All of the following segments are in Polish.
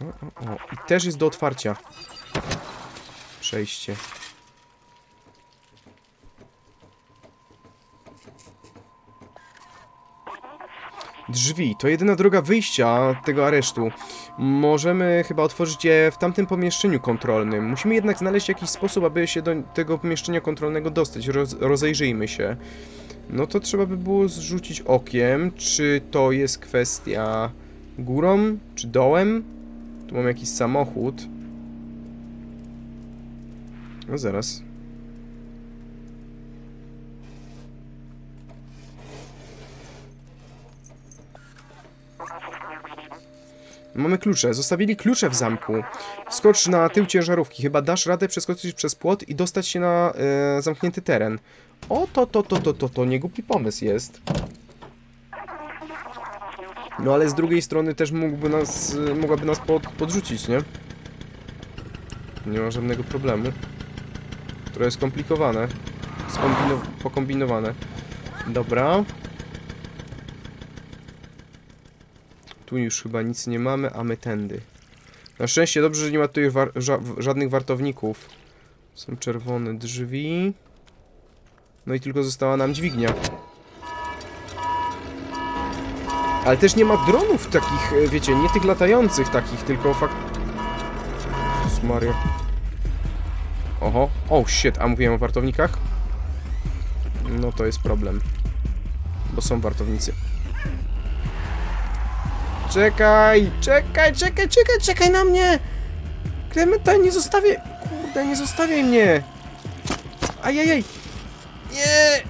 O, o, o. I też jest do otwarcia. Przejście. Drzwi. To jedyna droga wyjścia tego aresztu. Możemy chyba otworzyć je w tamtym pomieszczeniu kontrolnym. Musimy jednak znaleźć jakiś sposób, aby się do tego pomieszczenia kontrolnego dostać. Roz rozejrzyjmy się. No to trzeba by było zrzucić okiem, czy to jest kwestia górą, czy dołem. Tu mam jakiś samochód. No zaraz. Mamy klucze. Zostawili klucze w zamku. Skocz na tył ciężarówki. Chyba dasz radę przeskoczyć przez płot i dostać się na e, zamknięty teren. O, to, to, to, to, to, to nie głupi pomysł jest. No ale z drugiej strony też mógłby nas, mogłaby nas pod, podrzucić, nie? Nie ma żadnego problemu. Jest skomplikowane. Skombino pokombinowane. Dobra. Tu już chyba nic nie mamy, a my tędy. Na szczęście dobrze, że nie ma tutaj war ża żadnych wartowników. Są czerwone drzwi. No i tylko została nam dźwignia. Ale też nie ma dronów takich, e, wiecie, nie tych latających takich, tylko fakt... Jezus Maria. Oho, oh shit, a mówiłem o wartownikach? No to jest problem. Bo są wartownicy. Czekaj, czekaj, czekaj, czekaj, czekaj na mnie! Clementine, nie zostawię... Kurde, nie zostawiaj mnie! Ajajaj! Nie!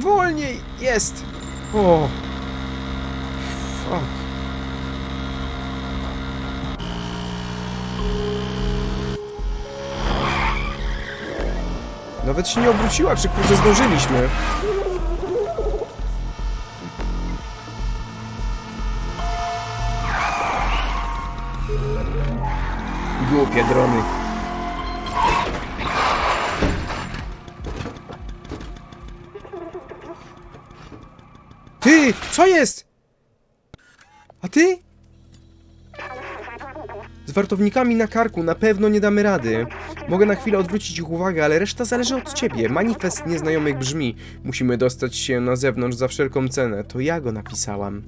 Wolniej! Jest! O! Fuck. Nawet się nie obróciła, czy kurde zdążyliśmy. Głupie drony. Co jest? A ty? Z wartownikami na karku na pewno nie damy rady. Mogę na chwilę odwrócić ich uwagę, ale reszta zależy od ciebie. Manifest nieznajomych brzmi. Musimy dostać się na zewnątrz za wszelką cenę. To ja go napisałam.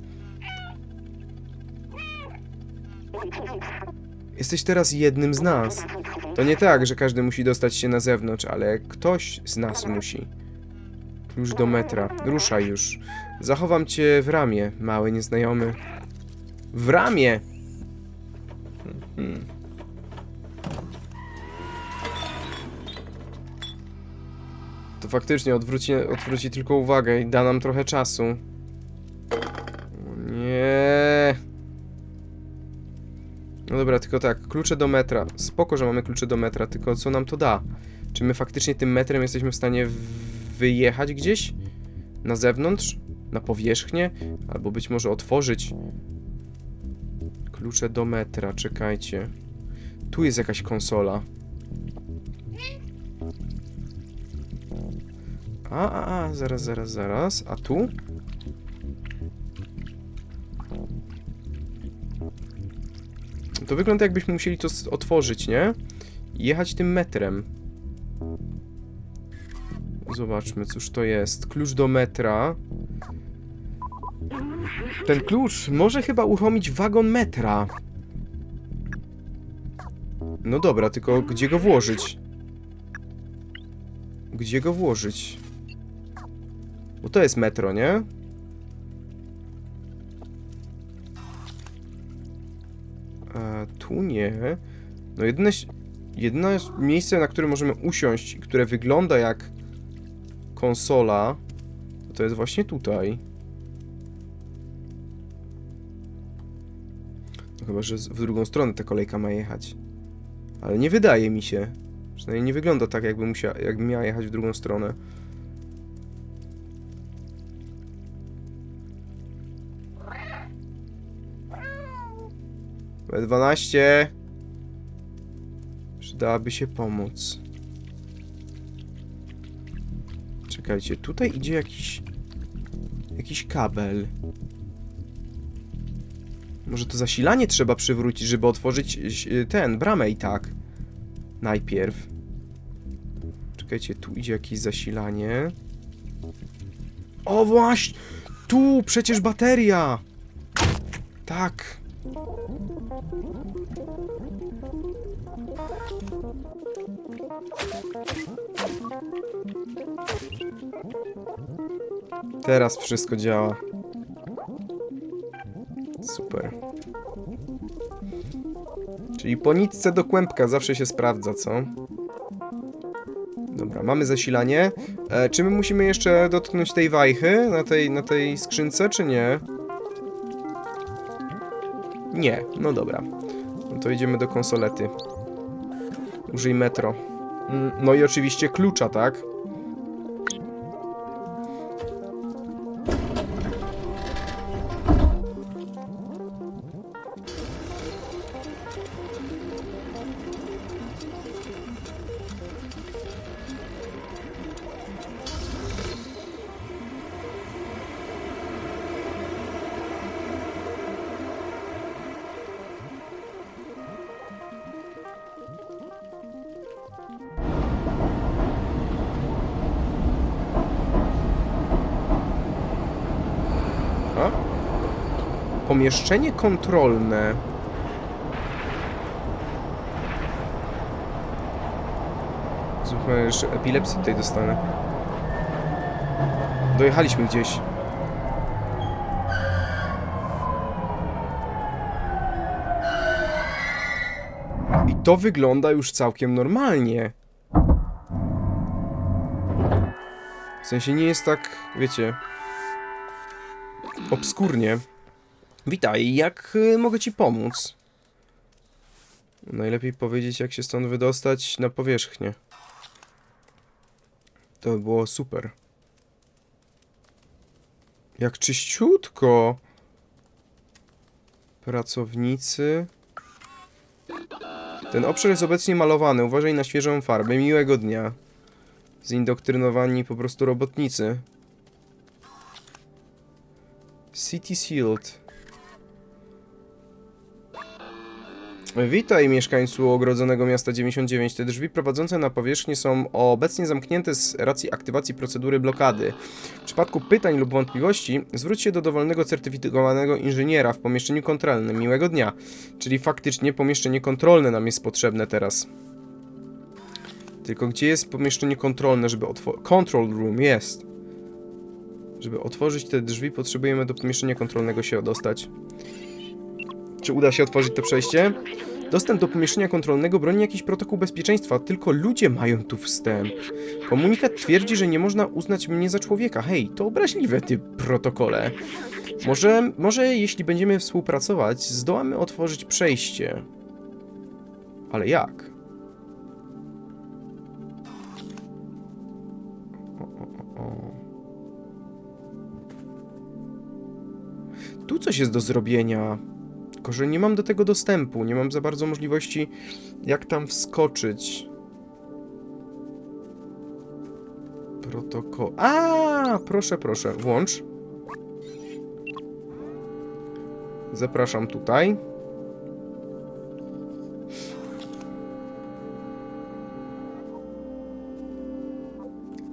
Jesteś teraz jednym z nas. To nie tak, że każdy musi dostać się na zewnątrz, ale ktoś z nas musi. Klucz do metra. Ruszaj już. Zachowam cię w ramię, mały nieznajomy. W ramię! Mhm. To faktycznie odwróci, odwróci tylko uwagę i da nam trochę czasu. Nie. No dobra, tylko tak, klucze do metra. Spoko, że mamy klucze do metra, tylko co nam to da? Czy my faktycznie tym metrem jesteśmy w stanie wyjechać gdzieś? Na zewnątrz? Na powierzchnię? Albo być może otworzyć? Klucze do metra, czekajcie. Tu jest jakaś konsola. A, a, a, zaraz, zaraz, zaraz. A tu? To wygląda jakbyśmy musieli to otworzyć, nie? Jechać tym metrem. Zobaczmy, cóż to jest. Klucz do metra. Ten klucz może chyba uruchomić wagon metra. No dobra, tylko gdzie go włożyć? Gdzie go włożyć? Bo to jest metro, nie? A tu nie. No jedyne, jedyne miejsce, na którym możemy usiąść, które wygląda jak konsola, to jest właśnie tutaj. No chyba, że w drugą stronę ta kolejka ma jechać. Ale nie wydaje mi się. Przynajmniej nie wygląda tak, jakby, musiała, jakby miała jechać w drugą stronę. B12. Przydałaby się pomóc. Czekajcie, tutaj idzie jakiś... Jakiś kabel. Może to zasilanie trzeba przywrócić, żeby otworzyć y, ten, bramę i tak. Najpierw. Czekajcie, tu idzie jakieś zasilanie. O właśnie! Tu przecież bateria! Tak. Teraz wszystko działa. Super. Czyli po nitce do kłębka zawsze się sprawdza, co? Dobra, mamy zasilanie. E, czy my musimy jeszcze dotknąć tej wajchy na tej, na tej skrzynce, czy nie? Nie, no dobra. No to idziemy do konsolety. Użyj metro. Mm, No i oczywiście klucza, tak? Pomieszczenie kontrolne. Zupełnie jeszcze tutaj dostanę. Dojechaliśmy gdzieś. I to wygląda już całkiem normalnie. W sensie nie jest tak, wiecie, obskurnie. Witaj, jak y, mogę ci pomóc? Najlepiej powiedzieć, jak się stąd wydostać na powierzchnię. To by było super. Jak czyściutko! Pracownicy. Ten obszar jest obecnie malowany. Uważaj na świeżą farbę. Miłego dnia. Zindoktrynowani po prostu robotnicy. City Shield. Witaj mieszkańcu ogrodzonego miasta 99. Te drzwi prowadzące na powierzchnię są obecnie zamknięte z racji aktywacji procedury blokady. W przypadku pytań lub wątpliwości zwróć się do dowolnego certyfikowanego inżyniera w pomieszczeniu kontrolnym. Miłego dnia. Czyli faktycznie pomieszczenie kontrolne nam jest potrzebne teraz. Tylko gdzie jest pomieszczenie kontrolne, żeby otworzyć... Control room jest. Żeby otworzyć te drzwi, potrzebujemy do pomieszczenia kontrolnego się dostać. Czy uda się otworzyć to przejście? Dostęp do pomieszczenia kontrolnego broni jakiś protokół bezpieczeństwa, tylko ludzie mają tu wstęp. Komunikat twierdzi, że nie można uznać mnie za człowieka. Hej, to obraźliwe, ty protokole. Może, może jeśli będziemy współpracować, zdołamy otworzyć przejście. Ale jak? O, o, o. Tu coś jest do zrobienia. Tylko, że nie mam do tego dostępu. Nie mam za bardzo możliwości, jak tam wskoczyć. Protokół. A, proszę, proszę, włącz. Zapraszam tutaj.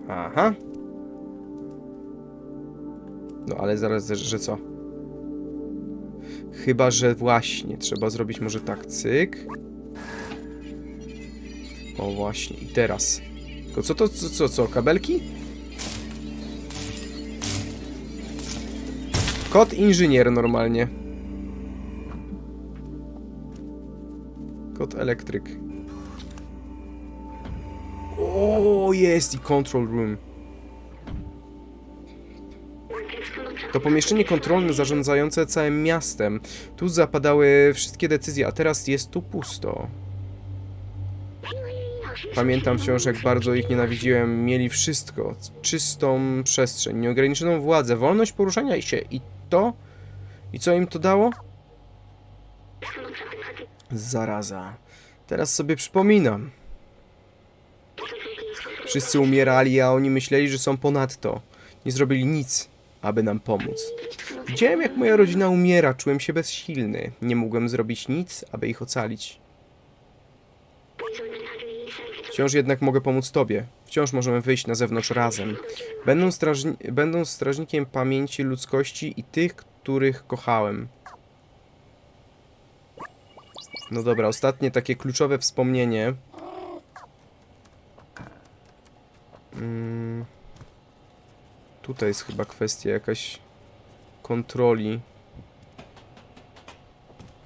Aha. No ale zaraz, że co? Chyba, że właśnie trzeba zrobić może tak, cyk. O właśnie, i teraz. Tylko co to, co, co, co, kabelki? Kot inżynier normalnie. Kot elektryk. O, jest i control room. To pomieszczenie kontrolne zarządzające całym miastem. Tu zapadały wszystkie decyzje, a teraz jest tu pusto. Pamiętam wciąż, jak bardzo ich nienawidziłem. Mieli wszystko. Czystą przestrzeń, nieograniczoną władzę, wolność poruszania się. I to? I co im to dało? Zaraza. Teraz sobie przypominam. Wszyscy umierali, a oni myśleli, że są ponadto. Nie zrobili nic. Aby nam pomóc. Widziałem, jak moja rodzina umiera, czułem się bezsilny. Nie mogłem zrobić nic, aby ich ocalić. Wciąż jednak mogę pomóc tobie. Wciąż możemy wyjść na zewnątrz razem. Będą, strażni- strażnikiem pamięci ludzkości i tych, których kochałem. No dobra, ostatnie takie kluczowe wspomnienie. Mm. Tutaj jest chyba kwestia jakaś kontroli.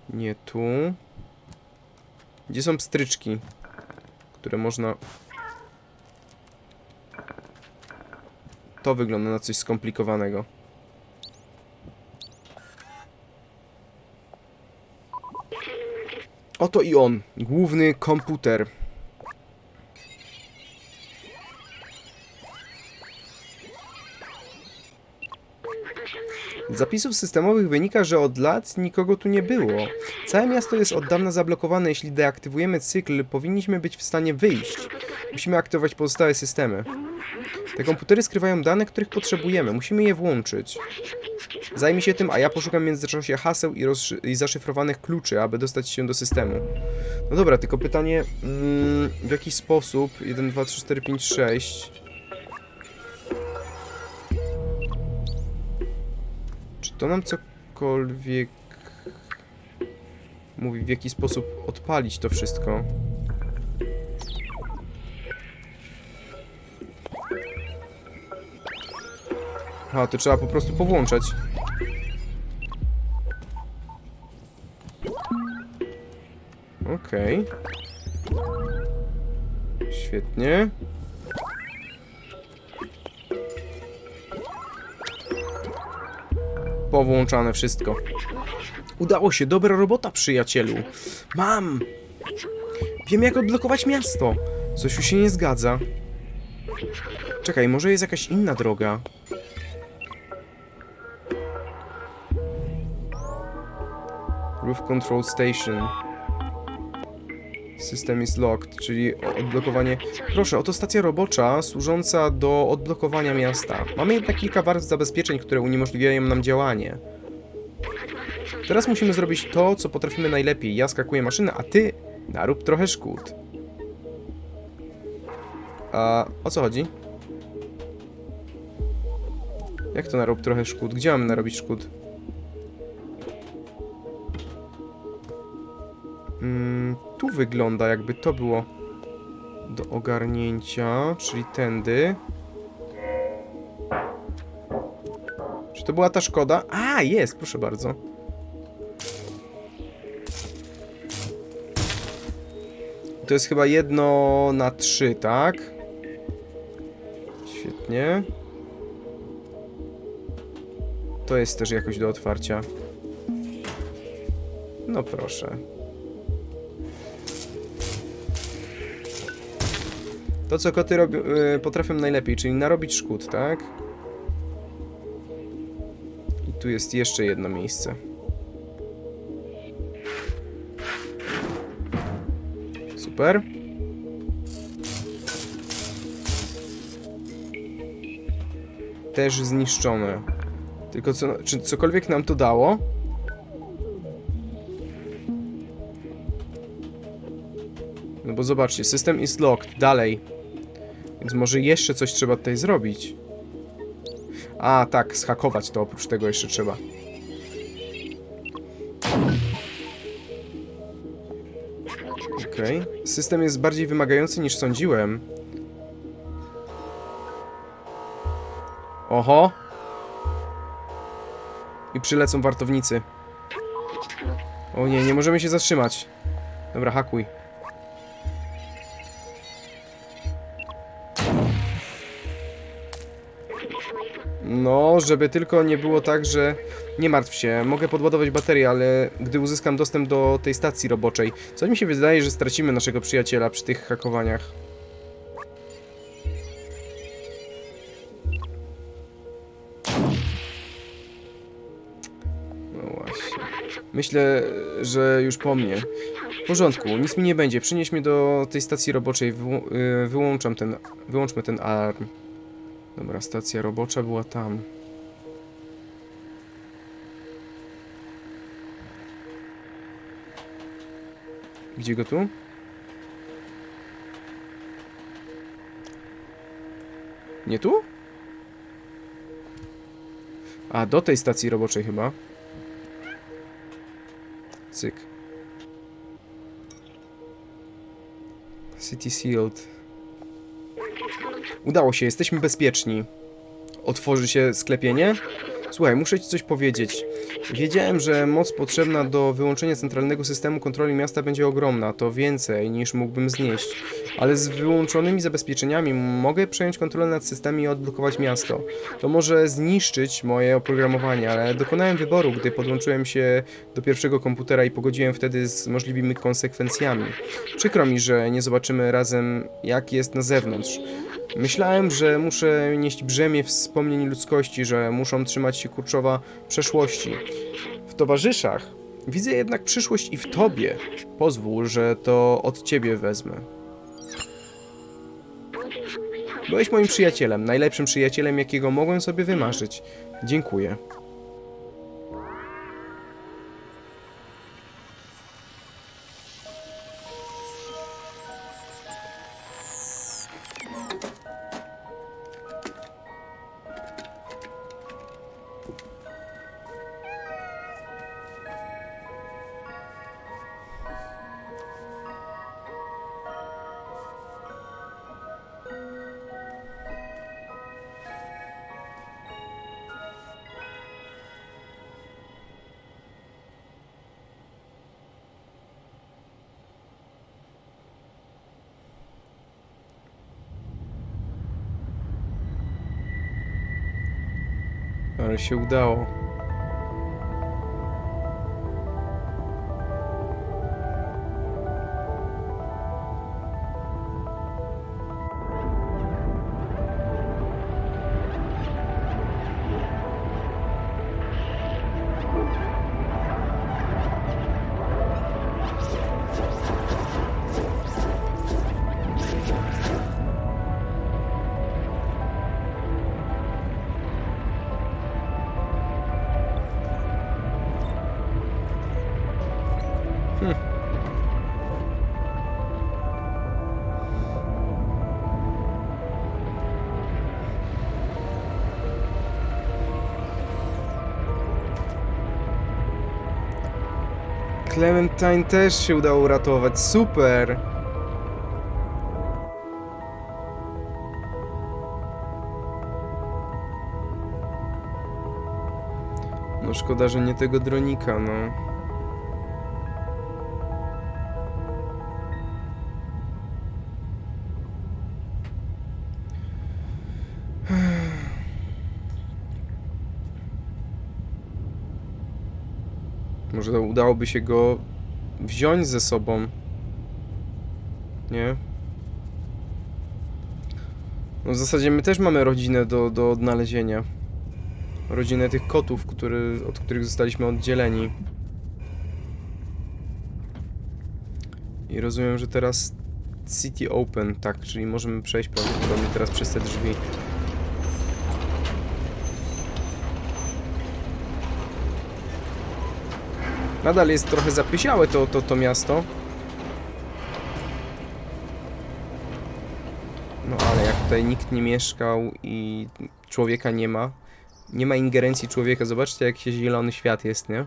Nie tu. Gdzie są pstryczki, które można... To wygląda na coś skomplikowanego. Oto i on, główny komputer. Zapisów systemowych wynika, że od lat nikogo tu nie było. Całe miasto jest od dawna zablokowane. Jeśli deaktywujemy cykl, powinniśmy być w stanie wyjść. Musimy aktywować pozostałe systemy. Te komputery skrywają dane, których potrzebujemy. Musimy je włączyć. Zajmij się tym, a ja poszukam w międzyczasie haseł i, i zaszyfrowanych kluczy, aby dostać się do systemu. No dobra, tylko pytanie, mm, w jaki sposób 1, 2, 3, 4, 5, 6 to nam cokolwiek mówi, w jaki sposób odpalić to wszystko? A, to trzeba po prostu powłączać. Okej. Świetnie. Powłączane wszystko. Udało się, dobra robota, przyjacielu. Mam! Wiem, jak odblokować miasto. Coś tu się nie zgadza. Czekaj, może jest jakaś inna droga. Roof Control Station. System is locked, czyli odblokowanie. Proszę, oto stacja robocza służąca do odblokowania miasta. Mamy jednak kilka warstw zabezpieczeń, które uniemożliwiają nam działanie. Teraz musimy zrobić to, co potrafimy najlepiej. Ja skakuję maszynę, a ty narób trochę szkód. A o co chodzi? Jak to narób trochę szkód? Gdzie mamy narobić szkód? Wygląda jakby to było do ogarnięcia, czyli tędy. Czy to była ta szkoda? A, jest, proszę bardzo. To jest chyba jedno na trzy, tak? Świetnie. To jest też jakoś do otwarcia. No proszę. To, co koty robią, y, potrafią najlepiej, czyli narobić szkód, tak? I tu jest jeszcze jedno miejsce. Super. Też zniszczone. Tylko co, czy cokolwiek nam to dało? No bo zobaczcie, system is locked, dalej. Więc może jeszcze coś trzeba tutaj zrobić. A, tak, schakować to oprócz tego jeszcze trzeba. Okej. System jest bardziej wymagający niż sądziłem. Oho. I przylecą wartownicy. O nie, nie możemy się zatrzymać. Dobra, hakuj. No, żeby tylko nie było tak, że nie martw się, mogę podładować baterię, ale gdy uzyskam dostęp do tej stacji roboczej, coś mi się wydaje, że stracimy naszego przyjaciela przy tych hakowaniach. No właśnie. Myślę, że już po mnie. W porządku, nic mi nie będzie. Przynieś mnie do tej stacji roboczej. Y, wyłączam ten. Wyłączmy ten alarm. Dobra, stacja robocza była tam. Gdzie go tu? Nie tu? A, do tej stacji roboczej chyba. Cyk. City Sealed. Udało się, jesteśmy bezpieczni. Otworzy się sklepienie? Słuchaj, muszę ci coś powiedzieć. Wiedziałem, że moc potrzebna do wyłączenia centralnego systemu kontroli miasta będzie ogromna, to więcej niż mógłbym znieść. Ale z wyłączonymi zabezpieczeniami mogę przejąć kontrolę nad systemem i odblokować miasto. To może zniszczyć moje oprogramowanie, ale dokonałem wyboru, gdy podłączyłem się do pierwszego komputera i pogodziłem wtedy z możliwymi konsekwencjami. Przykro mi, że nie zobaczymy razem, jak jest na zewnątrz. Myślałem, że muszę nieść brzemię wspomnień ludzkości, że muszą trzymać się kurczowa przeszłości. W towarzyszach widzę jednak przyszłość i w tobie. Pozwól, że to od ciebie wezmę. Byłeś moim przyjacielem, najlepszym przyjacielem, jakiego mogłem sobie wymarzyć. Dziękuję. Się udało. Clementine też się udało uratować. Super! No szkoda, że nie tego dronika, no. Może udałoby się go wziąć ze sobą. Nie? No w zasadzie my też mamy rodzinę do, do odnalezienia. Rodzinę tych kotów, który, od których zostaliśmy oddzieleni. I rozumiem, że teraz City Open, tak, czyli możemy przejść prawdopodobnie teraz przez te drzwi. Nadal jest trochę zapysiałe to, to, to miasto. No ale jak tutaj nikt nie mieszkał i człowieka nie ma, nie ma ingerencji człowieka, zobaczcie jak się zielony świat jest, nie?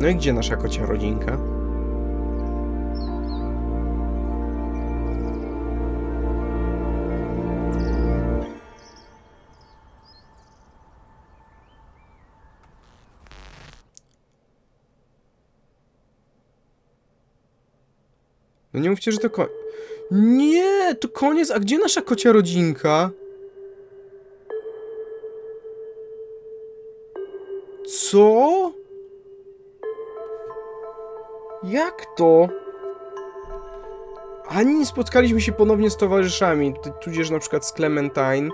No i gdzie nasza kocia rodzinka? No nie mówcie, że to koń... Nie, to koniec, a gdzie nasza kocia rodzinka? Co? Jak to? ani nie spotkaliśmy się ponownie z towarzyszami, tu- tudzież na przykład z Clementine,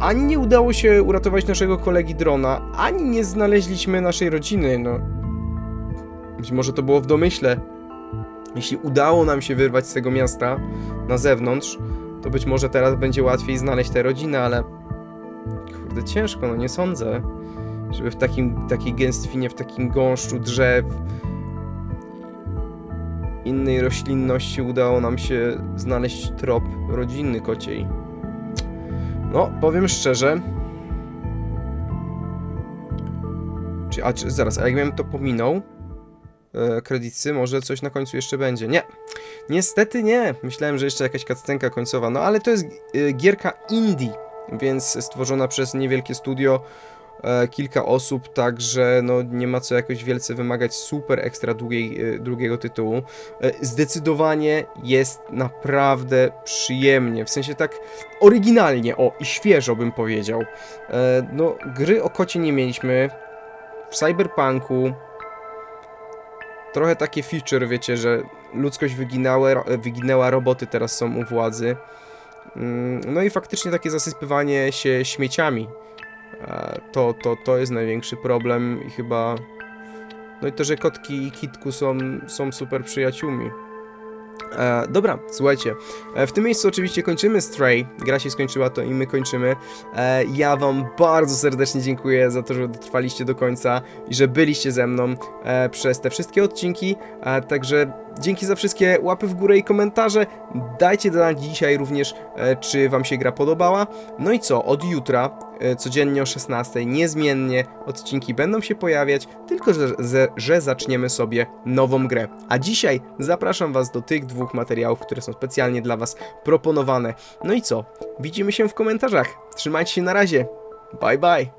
ani nie udało się uratować naszego kolegi Drona, ani nie znaleźliśmy naszej rodziny, no. Być może to było w domyśle. Jeśli udało nam się wyrwać z tego miasta na zewnątrz, to być może teraz będzie łatwiej znaleźć tę rodzinę, ale kurde, ciężko, no nie sądzę, żeby w takim, takiej gęstwinie, w takim gąszczu drzew, innej roślinności udało nam się znaleźć trop rodziny kociej. No, powiem szczerze. Czy, a czy, zaraz, a jakbym to pominął? E, kredycy, może coś na końcu jeszcze będzie. Nie, niestety nie. Myślałem, że jeszcze jakaś cutscenka końcowa, no ale to jest e, gierka indie, więc stworzona przez niewielkie studio, kilka osób, także no nie ma co jakoś wielce wymagać super ekstra długiej, e, długiego tytułu. E, Zdecydowanie jest naprawdę przyjemnie, w sensie tak oryginalnie, o i świeżo bym powiedział. E, no, gry o kocie nie mieliśmy. W Cyberpunku trochę takie feature, wiecie, że ludzkość wyginęła, wyginęła, roboty teraz są u władzy. Mm, No i faktycznie takie zasypywanie się śmieciami. To, to, to jest największy problem i chyba... No i to, że kotki i kitku są, są super przyjaciółmi. E, dobra, słuchajcie. E, w tym miejscu oczywiście kończymy Stray. Gra się skończyła, to i my kończymy. E, ja wam bardzo serdecznie dziękuję za to, że dotrwaliście do końca i że byliście ze mną e, przez te wszystkie odcinki. E, także dzięki za wszystkie łapy w górę i komentarze. Dajcie znać dzisiaj również, e, czy wam się gra podobała. No i co, od jutra, codziennie o 16, niezmiennie odcinki będą się pojawiać, tylko że, że zaczniemy sobie nową grę. A dzisiaj zapraszam was do tych dwóch materiałów, które są specjalnie dla was proponowane. No i co, widzimy się w komentarzach. Trzymajcie się na razie. Bye bye.